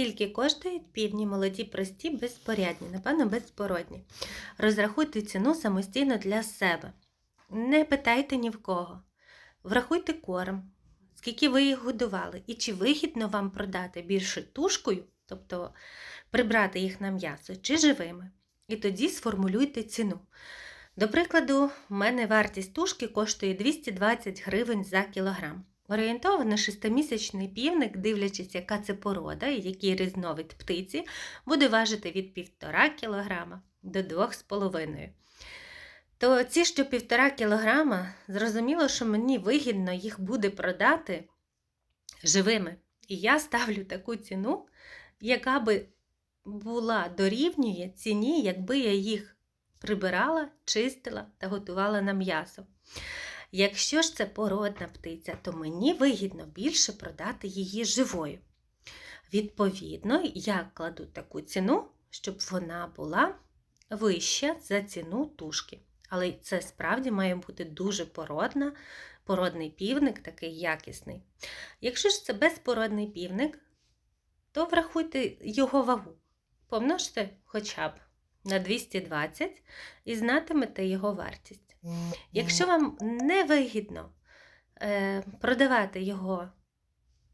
Скільки коштують півні молоді, прості, безпорядні, напевно, безпородні. Розрахуйте ціну самостійно для себе. Не питайте ні в кого. Врахуйте корм, скільки ви їх годували, і чи вигідно вам продати більше тушкою, тобто прибрати їх на м'ясо, чи живими. І тоді сформулюйте ціну. До прикладу, в мене вартість тушки коштує 220 гривень за кілограм. Орієнтовано шестимісячний півник, дивлячись, яка це порода і який різновид птиці, буде важити від 1,5 кг до 2,5 То ці, що 1,5 кг, зрозуміло, що мені вигідно їх буде продати живими. І я ставлю таку ціну, яка би була дорівнює ціні, якби я їх прибирала, чистила та готувала на м'ясо. Якщо ж це породна птиця, то мені вигідно більше продати її живою. Відповідно, я кладу таку ціну, щоб вона була вища за ціну тушки. Але це справді має бути дуже породна, породний півник, такий якісний. Якщо ж це безпородний півник, то врахуйте його вагу. Помножте хоча б на 220 і знатимете його вартість. Якщо вам не вигідно е, продавати його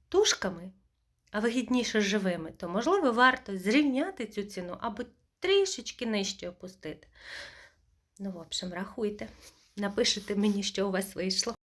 тушками, а вигідніше живими, то можливо варто зрівняти цю ціну або трішечки нижче опустити. Ну, в общем, рахуйте. Напишете мені, що у вас вийшло.